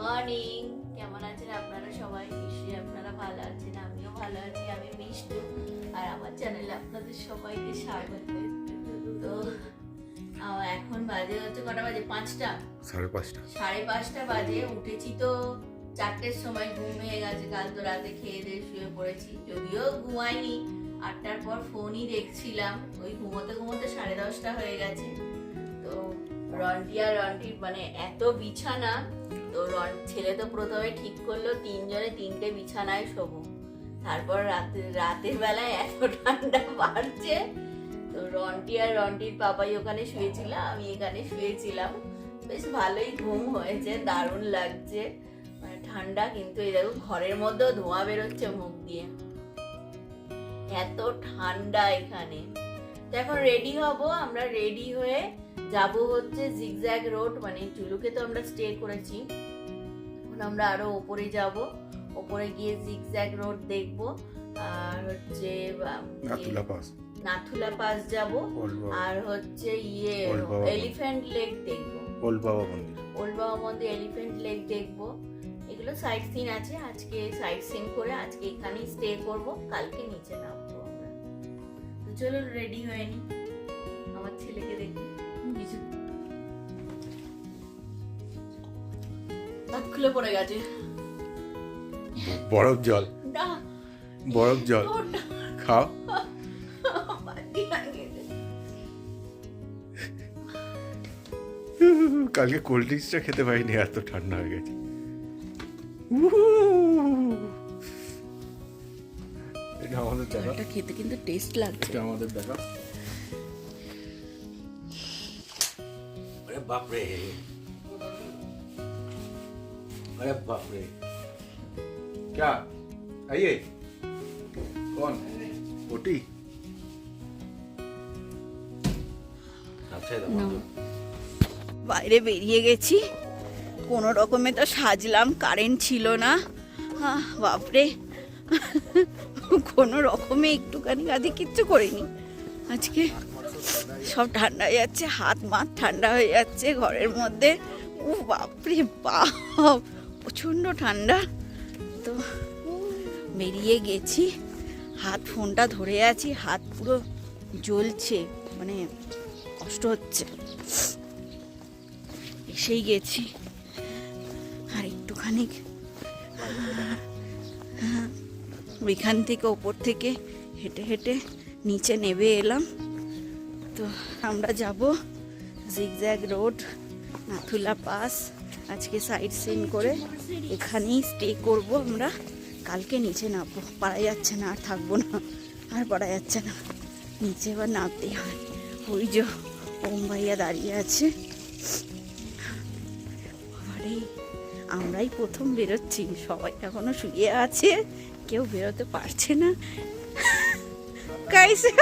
Morning কেমন আছেন আপনারা সবাই? নিশ্চয়ই আপনারা ভালো আছেন আমিও ভালো আছি আমি মিষ্টু। আর আমার চ্যানেলে আপনাদের সবাইকে স্বাগত। তো এখন বাজে হচ্ছে কটা বাজে? পাঁচটা? সাড়ে পাঁচটা। সাড়ে পাঁচটা বাজে উঠেছি তো। চারটের সময় ঘুম হয়ে গেছে কাল তো রাতে খেয়ে দিয়ে শুয়ে পড়েছি। যদিও ঘুমাইনি আটটার পর ফোনই দেখছিলাম। ওই ঘুমোতে ঘুমোতে সাড়ে দশটা হয়ে গেছে। রন্টি, আর রন্টির মানে এত বিছানা, তো রন, ছেলে তো প্রথমে ঠিক করল তিনজনে তিনটে বিছানায় শোবো। তারপর রাতে, রাতের বেলায় এত ঠান্ডা বাড়ছে, তো রন্টি আর রন্টির পাপাই ওখানে শুয়েছিল, আমি এখানে শুয়েছিলাম। বেশ ভালোই ঘুম হয়েছে, দারুণ লাগছে। মানে ঠান্ডা কিন্তু এই দেখো ঘরের মধ্যেও ধোঁয়া বেরোচ্ছে মুখ দিয়ে। এত ঠান্ডা এখানে। তো এখন রেডি হব, আমরা রেডি হয়ে যাব হচ্ছে জিগজ্যাগ রোড মানে চুলুকে তো আমরা স্টে করেছি। এখন আমরা আরও ওপরে যাব ওপরে গিয়ে জিগজ্যাগ রোড দেখব। আর হচ্ছে নাতুলা পাস। নাথুলা পাস যাব। আর হচ্ছে ইয়ে এলিফ্যান্ট লেক দেখব। ওল্ড বাবা মন্দির। ওল্ড বাবা মন্দির এলিফ্যান্ট লেক দেখব। এগুলো সাইট সিন আছে আজকে সাইট সিন করে আজকে এখানেই স্টে করব কালকে নিচে নামবো আমরা। তো চলো রেডি হয়ে নি। হাত খুলে পড়ে গেছে। বরফ জল। বরফ জল। খাও। কালকে কোল্ড ড্রিঙ্কসটা খেতে পারিনি এত ঠান্ডা হয়ে গেছে। এটা আমাদের দেখা। এটা খেতে কিন্তু টেস্ট লাগছে আমাদের বাপরে। अरे बाप रे क्या आइए कौन ओटी अच्छा है না। বাইরে বেরিয়ে গেছি কোনো রকমে তো সাজলাম কারেন্ট ছিল না আহ, বাপরে কোনো রকমে একটুখানি কাজে কিচ্ছু করিনি আজকে সব ঠান্ডা হয়ে যাচ্ছে হাত মাত ঠান্ডা হয়ে যাচ্ছে ঘরের মধ্যে ও বাপরে বাপ প্রচণ্ড ঠান্ডা। তো বেরিয়ে গেছি। হাত ফোনটা ধরে আছি, হাত পুরো জ্বলছে মানে কষ্ট হচ্ছে। এসেই গেছি। আর একটুখানি ওইখান থেকে ওপর থেকে হেঁটে হেঁটে নিচে নেবে এলাম। তো আমরা যাব জিগজ্যাগ রোড, নাথুলা পাস। আজকে সাইড সিন করে এখানেই স্টে করব আমরা। কালকে নিচে নামবো। পারা যাচ্ছে না, আর থাকব না। আর পারা যাচ্ছে না। নিচে এবার নামতেই হয় ওই যে ওম ভাইয়া দাঁড়িয়ে আছে। আরে, আমরাই প্রথম বেরোচ্ছি। সবাই এখনও শুয়ে আছে। কেউ বেরোতে পারছে না। কাইসে?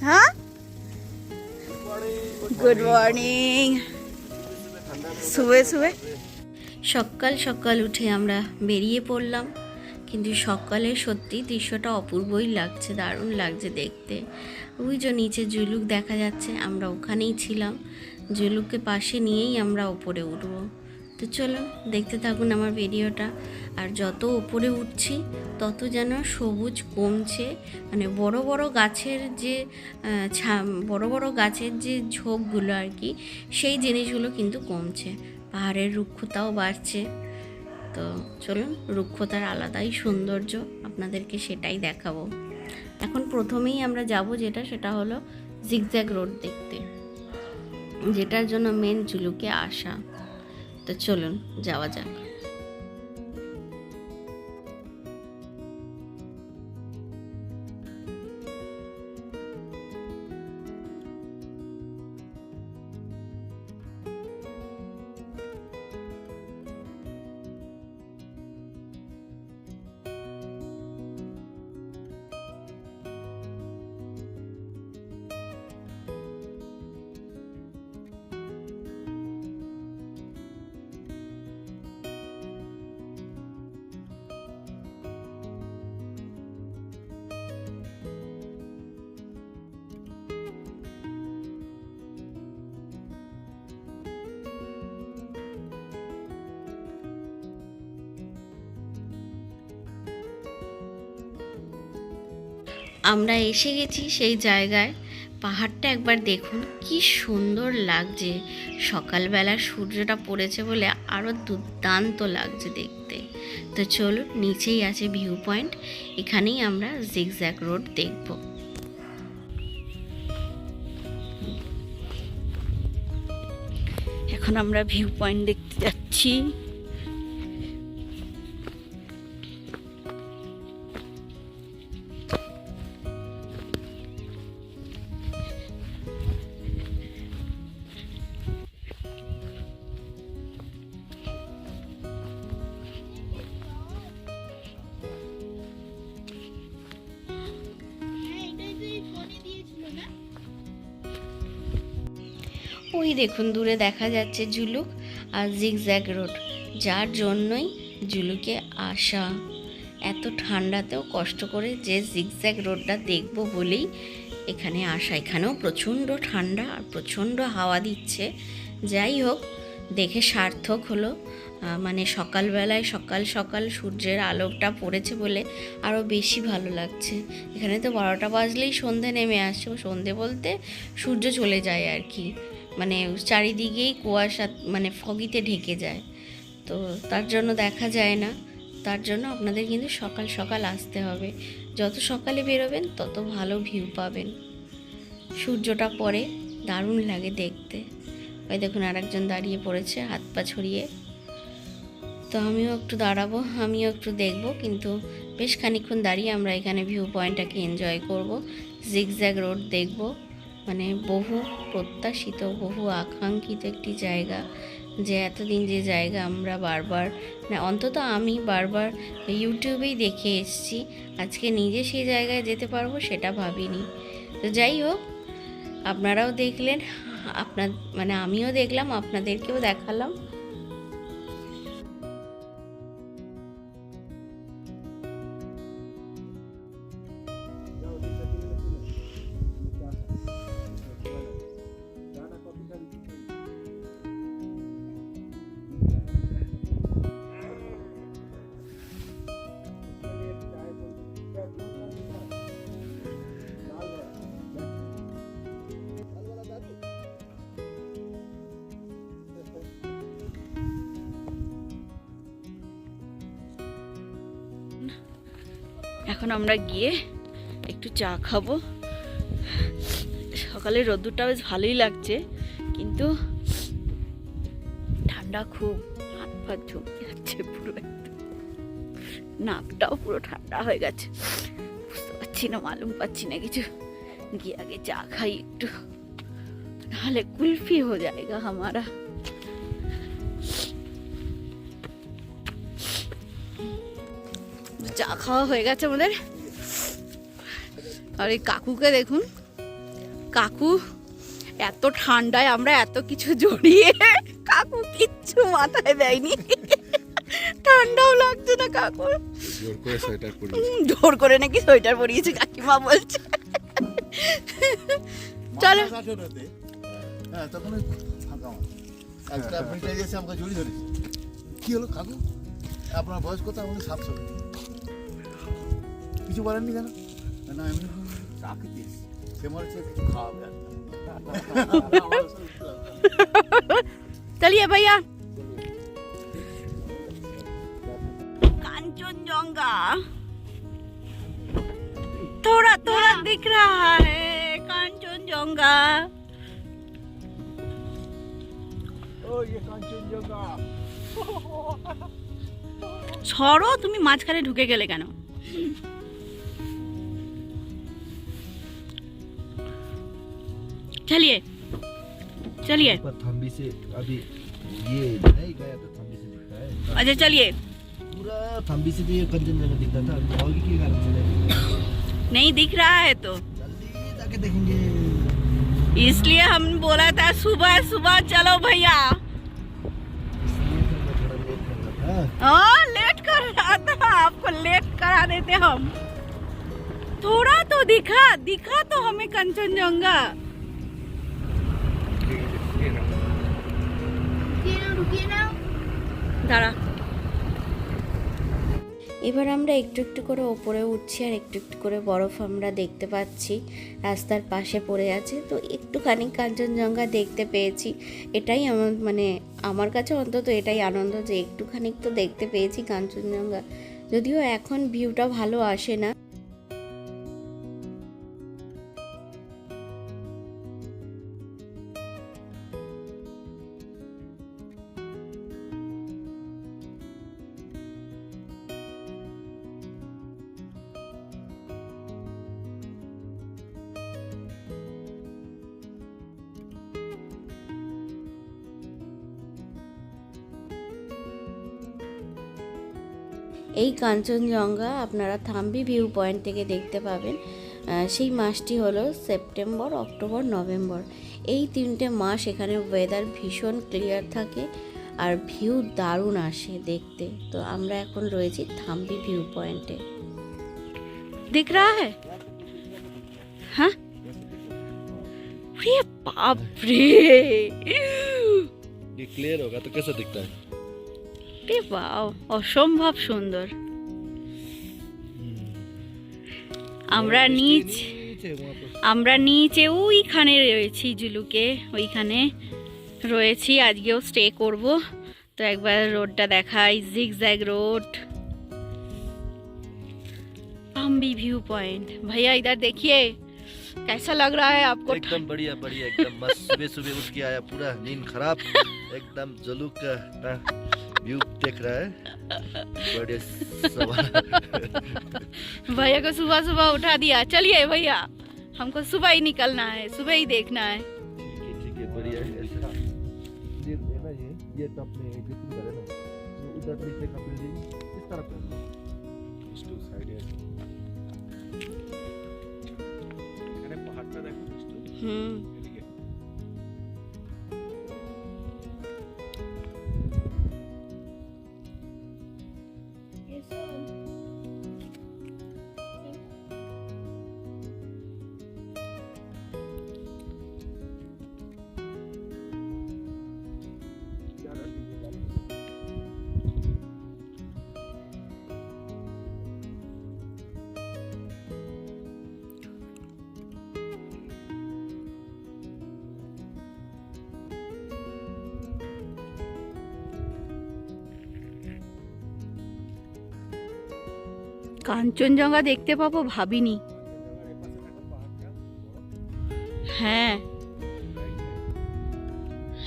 হ্যাঁ? গুড মর্নিং শুয়ে শুয়ে। সকাল সকাল উঠে আমরা বেরিয়ে পড়লাম। কিন্তু সকালে সত্যি দৃশ্যটা অপূর্বই লাগছে, দারুণ লাগছে দেখতে। ওই যে নিচে জুলুক দেখা যাচ্ছে, আমরা ওখানেই ছিলাম। জুলুককে পাশে নিয়েই আমরা ওপরে উঠবো। তো চলো দেখতে থাকুন আমার ভিডিওটা। আর যত উপরে উঠছি, তত যেন সবুজ কমছে। মানে বড় বড় গাছের যে বড় বড় গাছের যে ঝোপগুলো আর কি, সেই জিনিসগুলো কিন্তু কমছে। পাহাড়ের রুক্ষতাও বাড়ছে। তো চলুন, রুক্ষতার আলাদাই সৌন্দর্য আপনাদেরকে সেটাই দেখাবো। এখন প্রথমেই আমরা যাব যেটা, সেটা হলো জিগজ্যাগ রোড দেখতে, যেটার জন্য মেন জুলুকে আসা। তো চলুন যাওয়া যাক। আমরা এসে গেছি সেই জায়গায়। পাহাড়টা একবার দেখুন, কি সুন্দর লাগছে। সকালবেলা সূর্যটা পড়েছে বলে আরও দুর্দান্ত লাগছে দেখতে। তো চলুন, নিচেই আছে ভিউ পয়েন্ট এখানেই আমরা জিগজ্যাগ রোড দেখব। এখন আমরা ভিউ পয়েন্ট দেখতে যাচ্ছি। ওই দেখুন, দূরে দেখা যাচ্ছে জুলুক আর জিগজ্যাগ রোড যার জন্যই জুলুকে আসা। এত ঠান্ডাতেও কষ্ট করে যে জিগজ্যাগ রোডটা দেখব বলেই এখানে আসা। এখানেও প্রচণ্ড ঠান্ডা আর প্রচণ্ড হাওয়া দিচ্ছে। যাই হোক, দেখে সার্থক হলো। মানে সকালবেলায় সকাল সকাল সূর্যের আলোটা পড়েছে বলে আরও বেশি ভালো লাগছে। এখানে তো বারোটা বাজলেই সন্ধে নেমে আসছে সন্ধে বলতে সূর্য চলে যায় আর কি। মানে চারিদিকেই কুয়াশা মানে ফগিতে ঢেকে যায়। তো তার জন্য দেখা যায় না। তার জন্য আপনাদের কিন্তু সকাল সকাল আসতে হবে। যত সকালে বেরোবেন, তত ভালো ভিউ পাবেন। সূর্যটা পরে দারুণ লাগে দেখতে। ওই দেখুন আরেকজন দাঁড়িয়ে পড়েছে, হাত পা ছড়িয়ে। তো আমিও একটু দাঁড়াবো, আমিও একটু দেখব, কিন্তু বেশ খানিকক্ষণ দাঁড়িয়ে আমরা এখানে ভিউ পয়েন্টটাকে এনজয় করব। জিগজ্যাগ রোড দেখব। মানে বহু প্রত্যাশিত, বহু আকাঙ্ক্ষিত একটি জায়গা যে এতদিন যে জায়গা আমরা বারবার না অন্তত আমি বারবার ইউটিউবেই দেখে এসেছি, আজকে নিজে সেই জায়গায় যেতে পারব সেটা ভাবিনি। তো যাই হোক, আপনারাও দেখলেন আপনার মানে আমিও দেখলাম, আপনাদেরকেও দেখালাম। এখন আমরা গিয়ে একটু চা খাব। সকালে রোদ্দুরটা বেশ ভালোই লাগছে, কিন্তু ঠান্ডা খুব, হাত পা জমে যাচ্ছে পুরো নাকটাও পুরো ঠান্ডা হয়ে গেছে। বুঝতে পারছি না, মালুম পাচ্ছি না কিছু। গিয়ে আগে চা খাই একটু। নাহলে কুলফি হয়ে যায়গা হামারা চা খাওয়া হয়ে গেছে আমাদের। আর এই কাকুকে দেখুন। কাকু এত ঠান্ডায় আমরা এত কিছু জড়িয়ে কাকু কিচ্ছু মাথায় দেয়নি। ঠান্ডাও লাগছে না কাকুর। জোর করে সোয়েটার পরি উম, জোর করে নাকি সোয়েটার পরিয়েছে কাকিমা বলছে। চলো। হ্যাঁ জড়িয়ে ধরেছে। কি হলো কাকু? আপনার বয়স কত? আমাকে সাতশো। কিছু বলেননি কেন না এমনি চাকরি দিয়েছি সে মনে হচ্ছে কিছু খাওয়াবে আর কি। চলিয়ে ভাইয়া कांचनजंगा थोड़ा थोड़ा दिख रहा है कांचनजंगा সরো তুমি মাঝখানে ঢুকে গেলে কেন चलिए। थम्बी से अभी ये नहीं गया थम्बी से दिखता है। अच्छा चलिए। पूरा थम्बी से तो ये कंचनजंगा दिखता था और के कारण नहीं दिख रहा है तो। जल्दी जाके देखेंगे। इसलिए हम बोला था सुबह सुबह चलो भैया। तो मैं थोड़ा लेट कर रहा था। हाँ लेट कर रहा था। आपको लेट करा देते हम। थोड़ा तो दिखा दिखा तो हमें कंचनजंगा। দাঁড়া। এবার আমরা একটু একটু করে ওপরে উঠছি আর একটু একটু করে বরফ আমরা দেখতে পাচ্ছি। রাস্তার পাশে পড়ে আছে। তো একটুখানি কাঞ্চনজঙ্ঘা দেখতে পেয়েছি। এটাই আমার মানে আমার কাছে অন্তত এটাই আনন্দ যে একটুখানি তো দেখতে পেয়েছি কাঞ্চনজঙ্ঘা। যদিও এখন ভিউটা ভালো আসে না। এই কাঞ্চনজঙ্ঘা আপনারা থাম্বি ভিউ পয়েন্ট থেকে দেখতে পাবেন আহ, সেই মাসটি হলো সেপ্টেম্বর অক্টোবর নভেম্বর এই তিনটে মাস এখানে ওয়েদার ভীষণ ক্লিয়ার থাকে আর ভিউ দারুণ আসে দেখতে তো আমরা এখন রয়েছি থাম্বি ভিউ পয়েন্টে দিখ রা হ্যাঁ হ্যাঁ अरे बाप रे ये क्लियर होगा तो कैसा दिखता है রে বাও অসম্ভব সুন্দর আমরা নিচ नीचे वहाँ पर আমরা নিচে ওইখানে রয়েছি জুলুকে ওইখানে রয়েছি আজকেও স্টে করব তো একবার রোডটা দেখাই zigzag road Ambi view point भैया इधर देखिए कैसा लग रहा है आपको एकदम बढ़िया बढ़िया एकदम मस्त सुबह सुबह उठ के आया पूरा नींद खराब एकदम जलूक का व्यू देख रहा है। बड़े भैया को सुबह सुबह उठा दिया। चलिए भैया हमको सुबह ही निकलना है सुबह ही देखना है। ये तो अपने उधर नीचे का बिल्डिंग इस तरफ़ साइड है। हम्म। কাঞ্চনজঙ্ঘা দেখতে পাবো ভাবিনি। হ্যাঁ।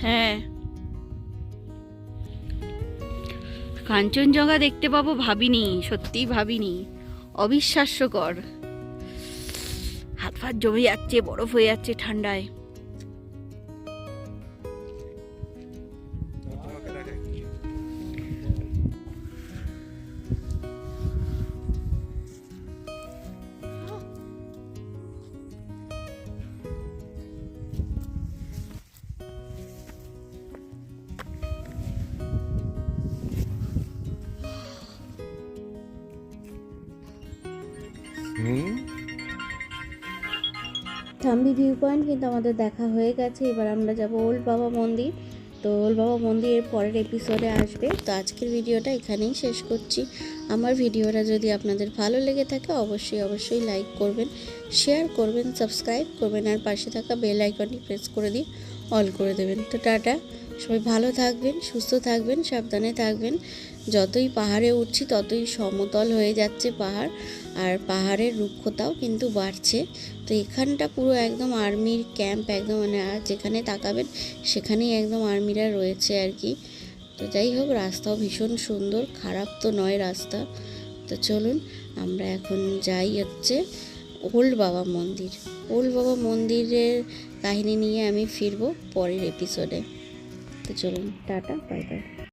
হ্যাঁ। কাঞ্চনজঙ্ঘা দেখতে পাবো ভাবিনি সত্যিই ভাবিনি। অবিশ্বাস্যকর। হাত ফাত জমে যাচ্ছে, বরফ হয়ে যাচ্ছে ঠান্ডায়। থাম্বি ভিউ পয়েন্ট কিন্তু আমাদের দেখা হয়ে গেছে। এবার আমরা যাব ওল্ড বাবা মন্দির। তো ওল্ড বাবা মন্দিরের পরের এপিসোডে আসবে। তো আজকের ভিডিওটা এখানেই শেষ করছি। আমার ভিডিওটা যদি আপনাদের ভালো লেগে থাকে, অবশ্যই অবশ্যই লাইক করবেন শেয়ার করবেন সাবস্ক্রাইব করবেন, আর পাশে থাকা বেল আইকনটি প্রেস করে দিয়ে অল করে দেবেন। তো টাটা। সবাই ভালো থাকবেন, সুস্থ থাকবেন, সাবধানে থাকবেন। যতই পাহাড়ে উঠছি, ততই সমতল হয়ে যাচ্ছে পাহাড়। আর পাহাড়ের রুক্ষতাও কিন্তু বাড়ছে। তো এখানটা পুরো একদম আর্মির ক্যাম্প, একদম মানে আর যেখানে তাকাবেন সেখানেই একদম আর্মিরা রয়েছে আর কি। তো যাই হোক, রাস্তাও ভীষণ সুন্দর, খারাপ তো নয় রাস্তা। তো চলুন, আমরা এখন যাই হচ্ছে ওল্ড বাবা মন্দির। ওল্ড বাবা মন্দিরের কাহিনী নিয়ে আমি ফিরবো পরের এপিসোডে তো চলুন, টাটা বাই বাই